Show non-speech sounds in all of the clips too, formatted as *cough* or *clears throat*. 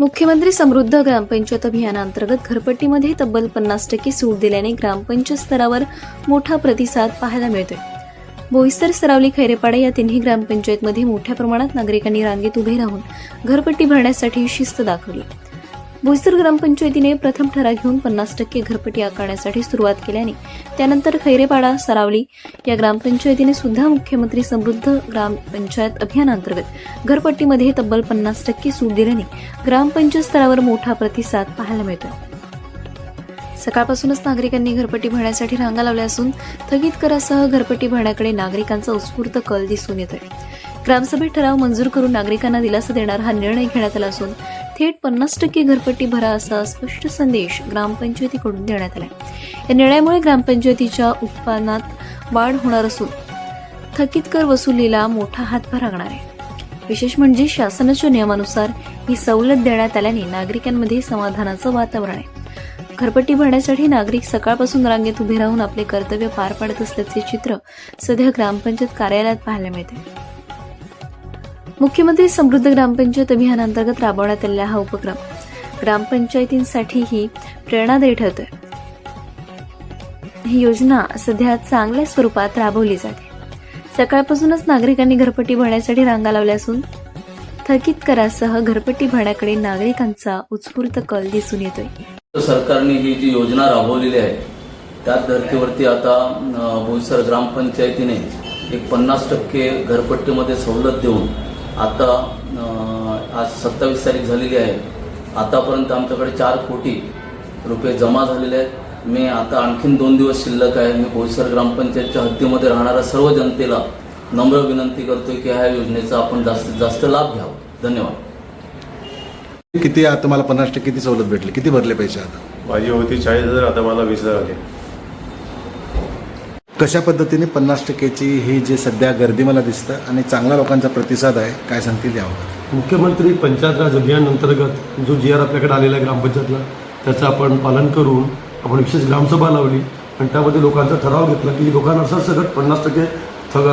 मुख्यमंत्री समृद्ध ग्रामपंचायत अभियानांतर्गत घरपट्टीमध्ये तब्बल पन्नास टक्के सूट दिल्याने ग्रामपंचायत स्तरावर मोठा प्रतिसाद पाहायला मिळतोय. बोईसर सरावली खैरेपाडा या तिन्ही ग्रामपंचायतमध्ये मोठ्या प्रमाणात नागरिकांनी रांगेत उभे राहून घरपट्टी भरण्यासाठी शिस्त दाखवली. भुईसर ग्रामपंचायतीने प्रथम ठराव घेऊन पन्नास टक्के घरपट्टी आकारण्यासाठी सुरुवात केल्याने त्यानंतर खैरेपाडा सरावली या ग्रामपंचायतीने सुद्धा मुख्यमंत्री समृद्ध ग्रामपंचायत अभियानांतर्गत घरपट्टीमध्ये तब्बल पन्नास टक्के सूट दिल्याने ग्रामपंचायत स्तरावर मोठा प्रतिसाद पाहायला मिळतो. सकाळपासूनच नागरिकांनी घरपट्टी भरण्यासाठी रांगा लावल्या असून थगित करासह घरपट्टी भरण्याकडे नागरिकांचा उत्स्फूर्त कल दिसून येतोय. ग्रामसभेत ठराव मंजूर करून नागरिकांना दिलासा देणार हा निर्णय घेण्यात आला असून थेट पन्नास टक्के घरपट्टी भरा असा स्पष्ट संदेश ग्रामपंचायतीकडून देण्यात आला या निर्णयामुळे ग्रामपंचायतीच्या उत्पन्नात वाढ होणार असून थकीत कर वसुलीला मोठा हातभार लागणार आहे. विशेष म्हणजे शासनाच्या नियमानुसार ही सवलत देण्यात आल्याने नागरिकांमध्ये समाधानाचं वातावरण आहे. घरपट्टी भरण्यासाठी नागरिक सकाळपासून रांगेत उभे राहून आपले कर्तव्य पार पाडत असल्याचे चित्र सध्या ग्रामपंचायत कार्यालयात पाहायला मिळते. मुख्यमंत्री समृद्ध ग्रामपंचायत अभियानांतर्गत राबवण्यात आलेला हा उपक्रम ग्रामपंचायतींसाठीही प्रेरणादायी ठरतोय. ही योजना सध्या चांगल्या स्वरूपात राबवली जाते. सकाळपासूनच नागरिकांनी घरपट्टी भरण्यासाठी रांगा लावल्या असून थकीत करासह घरपट्टी भरण्याकडे नागरिकांचा उत्स्फूर्त कल दिसून येतोय. सरकारने ही जी योजना राबवलेली आहे त्याच धर्तीवरती आता बोईसर ग्रामपंचायतीने एक पन्नास टक्के घरपट्टीमध्ये सवलत देऊन आता आज सत्तावीस तारीख झालेली आहे. आतापर्यंत आमच्याकडे चार कोटी रुपये जमा झालेले आहेत. मी आता आणखीन दोन दिवस शिल्लक आहे. मी बोईसर ग्रामपंचायतच्या हद्दीमध्ये राहणाऱ्या सर्व जनतेला नम्र विनंती करतोय की ह्या योजनेचा आपण जास्तीत जास्त लाभ घ्यावा. धन्यवाद. किती आता तुम्हाला पन्नास टक्के किती सवलत भेटली? किती भरले पैसे आता? माझी होती चाळीस हजार आता मला वीस हजार आले. कशा पद्धतीने पन्नास टक्क्याची ही जी सध्या गर्दी मला दिसतं आणि चांगला लोकांचा प्रतिसाद आहे काय सांगतील यावर मुख्यमंत्री पंचायत राज अभियान अंतर्गत जो जी आर आपल्याकडे आलेला आहे ग्रामपंचायतला त्याचं आपण पालन करून आपण विशेष ग्रामसभा लावली आणि त्यामध्ये लोकांचा ठराव घेतला की लोकांना असं सगळं पन्नास टक्के थग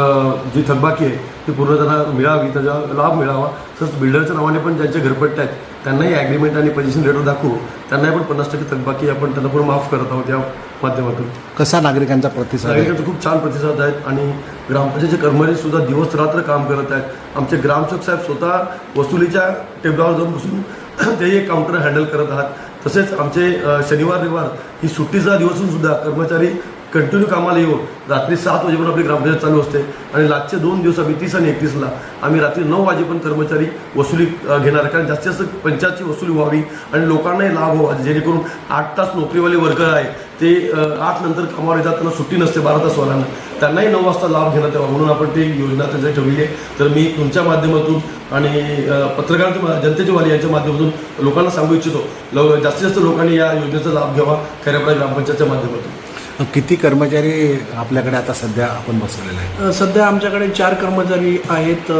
जी थकबाकी आहे ती पूर्ण त्यांना मिळावी त्याचा लाभ मिळावा. तसंच बिल्डरच्या नावाने पण ज्यांचे घरपट्टे आहेत त्यांनाही ॲग्रीमेंट आणि पोझिशन लेटर दाखवू. त्यांनाही पण पन्नास टक्के थकबाकी आपण त्यांना पण माफ करत आहोत या माध्यमातून. कसा नागरिकांचा प्रतिसाद आहे? नागरिकांचे खूप छान प्रतिसाद आहेत आणि ग्रामपंचायतचे कर्मचारी सुद्धा दिवस रात्र काम करत आहेत. आमचे ग्रामसेवक साहेब स्वतः वसुलीच्या टेबलावर जाऊन बसून *clears throat* तेही एक काउंटर हँडल करत आहात. तसेच आमचे अ, शनिवार रविवार ही सुट्टीचा दिवस असून सुद्धा कर्मचारी कंटिन्यू कामाला येऊन रात्री सात वाजेपर्यंत आपली ग्रामपंचायत चालू असते. आणि लागचे दोन दिवस आम्ही तीस आणि एकतीसला आम्ही रात्री नऊ वाजेपर्यंत कर्मचारी वसुली घेणार. आहे. कारण जास्तीत जास्त पंचायतची वसुली व्हावी आणि लोकांनाही लाभ व्हावा. जेणेकरून आठ तास नोकरीवाले वर्कर आहे. ते आठ नंतर कामावर येतात त्यांना सुट्टी नसते बारा तास वाल्यांना. त्यांनाही नऊ वाजता लाभ घेण्यात यावा. म्हणून आपण ती योजना त्यांच्या ठेवली आहे. तर मी तुमच्या माध्यमातून आणि पत्रकारांच्या मा- जनतेच्या वाली यांच्या माध्यमातून लोकांना सांगू इच्छितो. लो जास्तीत जास्त लोकांनी या योजनेचा लाभ घ्यावा खऱ्यापडा ग्रामपंचायतच्या माध्यमातून. किती कर्मचारी आपल्याकडे आता सध्या आपण बसवलेला आहे सध्या आमच्याकडे चार कर्मचारी आहेत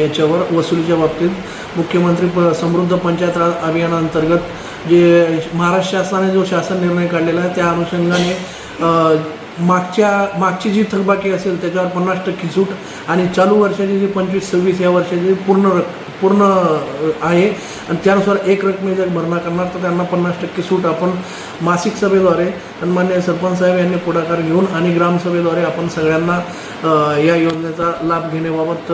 याच्यावर वसुलीच्या बाबतीत. मुख्यमंत्री प समृद्ध पंचायत राज अभियानांतर्गत जे महाराष्ट्र शासनाने जो शासन निर्णय काढलेला आहे त्या अनुषंगाने मागच्या मागची जी थकबाकी असेल त्याच्यावर पन्नास टक्के सूट आणि चालू वर्षाची जी पंचवीस सव्वीस या वर्षाची पूर्ण रक पूर्ण आहे. आणि त्यानुसार एक रकमे जर भरणा करणार तर त्यांना पन्नास टक्के सूट आपण मासिक सभेद्वारे सन्मान्य सरपंच साहेब यांनी पुढाकार घेऊन आणि ग्रामसभेद्वारे आपण सगळ्यांना या योजनेचा लाभ घेण्याबाबत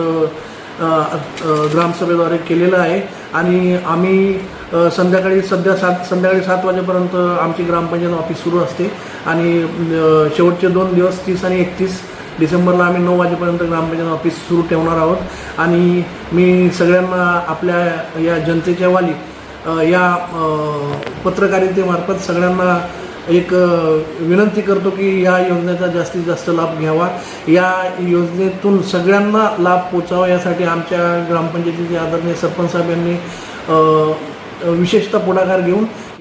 ग्रामसभेद्वारे केलेलं आहे. आणि आम्ही संध्याकाळी सध्या सात संध्याकाळी सात वाजेपर्यंत आमची ग्रामपंचायत ऑफिस सुरू असते. आणि शेवटचे दोन दिवस तीस आणि एकतीस डिसेंबरला आम्ही नऊ वाजेपर्यंत ग्रामपंचायत ऑफिस सुरू ठेवणार आहोत. आणि मी सगळ्यांना आपल्या या जनतेच्या वाली या पत्रकारितेमार्फत सगळ्यांना एक विनंती करतो की या योजनेचा जास्तीत जास्त लाभ घ्यावा. या योजनेतून सगळ्यांना लाभ पोचावा यासाठी आमच्या ग्रामपंचायतीचे आदरणीय सरपंच साहेब यांनी विशेषतः पुढाकार घेऊन